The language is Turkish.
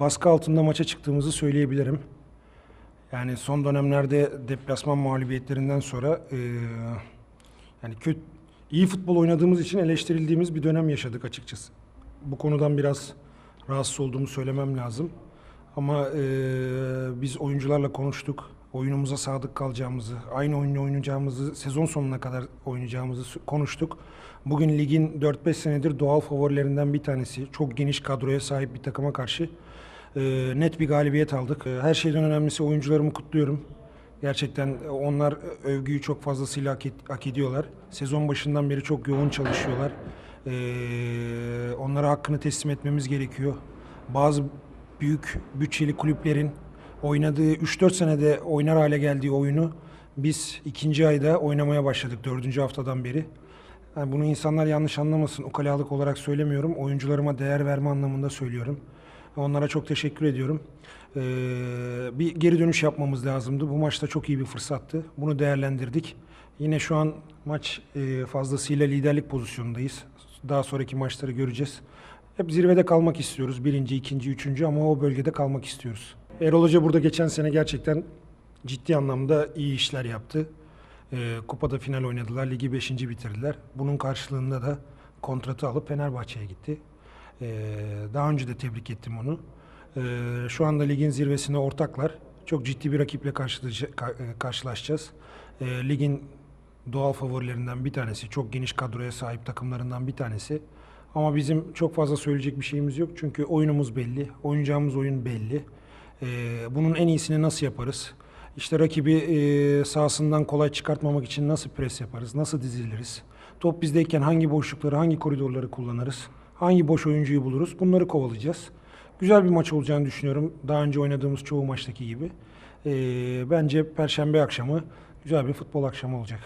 Baskı altında maça çıktığımızı söyleyebilirim. Yani son dönemlerde deplasman mağlubiyetlerinden sonra eee, yani kötü iyi futbol oynadığımız için eleştirildiğimiz bir dönem yaşadık açıkçası. Bu konudan biraz rahatsız olduğumu söylemem lazım. Ama eee, biz oyuncularla konuştuk. Oyunumuza sadık kalacağımızı, aynı oyunu oynayacağımızı, sezon sonuna kadar oynayacağımızı konuştuk. Bugün ligin 4-5 senedir doğal favorilerinden bir tanesi. Çok geniş kadroya sahip bir takıma karşı eee, net bir galibiyet aldık. Eee, Her şeyden önemlisi oyuncularımı kutluyorum. Gerçekten onlar övgüyü çok fazlasıyla hak, et- hak ediyorlar. Sezon başından beri çok yoğun çalışıyorlar. Eee, onlara hakkını teslim etmemiz gerekiyor. Bazı büyük bütçeli kulüplerin oynadığı 3-4 senede oynar hale geldiği oyunu biz ikinci ayda oynamaya başladık dördüncü haftadan beri. Yani bunu insanlar yanlış anlamasın. Ukalalık olarak söylemiyorum. Oyuncularıma değer verme anlamında söylüyorum. Onlara çok teşekkür ediyorum. Ee, bir geri dönüş yapmamız lazımdı. Bu maçta çok iyi bir fırsattı. Bunu değerlendirdik. Yine şu an maç e, fazlasıyla liderlik pozisyonundayız. Daha sonraki maçları göreceğiz. Hep zirvede kalmak istiyoruz. Birinci, ikinci, üçüncü ama o bölgede kalmak istiyoruz. Erol Hoca burada geçen sene gerçekten ciddi anlamda iyi işler yaptı. Ee, kupada final oynadılar. Ligi 5. bitirdiler. Bunun karşılığında da kontratı alıp Fenerbahçe'ye gitti. Ee, daha önce de tebrik ettim onu. Ee, şu anda ligin zirvesine ortaklar. Çok ciddi bir rakiple e, karşılaşacağız. Ee, ligin doğal favorilerinden bir tanesi. Çok geniş kadroya sahip takımlarından bir tanesi. Ama bizim çok fazla söyleyecek bir şeyimiz yok. Çünkü oyunumuz belli. Oynayacağımız oyun belli. Ee, bunun en iyisini nasıl yaparız? İşte rakibi e, sahasından kolay çıkartmamak için nasıl pres yaparız? Nasıl diziliriz? Top bizdeyken hangi boşlukları, hangi koridorları kullanırız? Hangi boş oyuncuyu buluruz? Bunları kovalayacağız. Güzel bir maç olacağını düşünüyorum. Daha önce oynadığımız çoğu maçtaki gibi. Ee, bence Perşembe akşamı güzel bir futbol akşamı olacak.